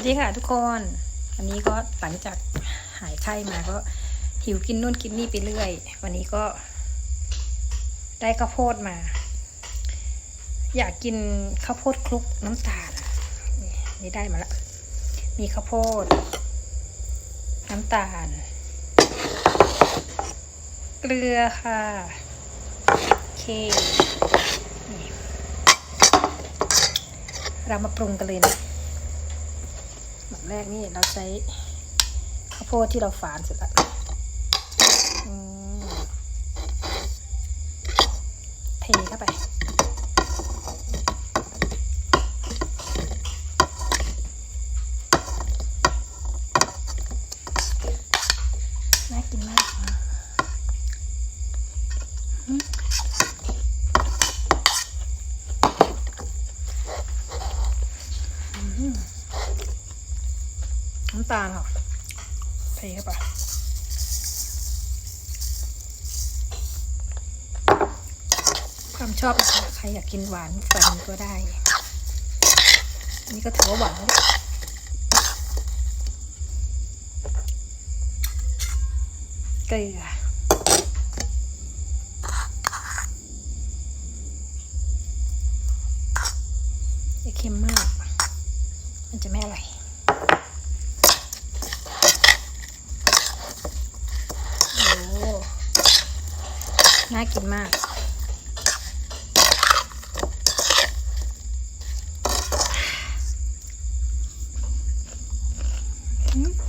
วัสดีค่ะทุกคนวันนี้ก็หลังจากหายไข้มาก็หิวกินนู่นกินนี่ไปเรื่อย วันนี้ก็ได้ข้าวโพดมา อยากกินข้าวโพดคลุกน้ำตาลนี่ได้มาแล้วมีข้าวโพด น้ำตาล เกลือค่ะเคเรามาปรุงกันเลยนะ แรกนี่เราใช้ข้าวโพดที่เราฝานเสร็จแล้วเทเข้าไปน่ากินมากอะอืมอืม น้ำตาลค่ะเทเข้าไปความชอบนะคะใครอยากกินหวานใส่นี้ก็ได้นนี้ก็ถือว่าหวานแล้วเกลืออย่าเค็มมาก มันจะไม่อร่อย น่ากินมากอืม